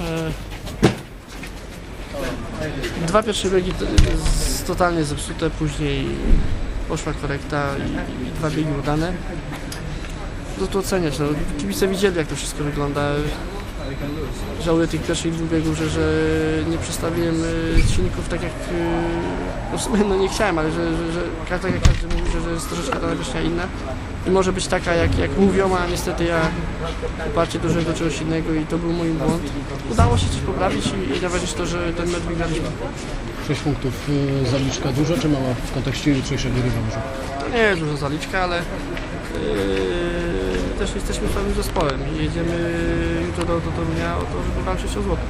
E, Dwa pierwsze biegi totalnie zepsute, później poszła korekta i, i dwa biegi udane. No to oceniać, no. Kibice widzieli jak to wszystko wygląda. Żałuję tych pierwszych dwóch biegów, że, że nie przestawiłem y, silników tak jak y, no w sumie no nie chciałem, ale że, że, że tak jak każdy mówi, że, że jest troszeczkę ta nawierzchnia inna i może być taka jak, jak mówią, a niestety ja uparcie dążyłem do czegoś innego i to był mój błąd. Udało się coś poprawić i, i nawet to, że ten mecz wygraliśmy. 6 punktów y, zaliczka dużo czy mała w kontekście jutrzejszego rewanżu? To nie jest duża zaliczka, ale yy, też jesteśmy słabym zespołem i jedziemy do, do Torunia o to, żeby walczyć o złoto.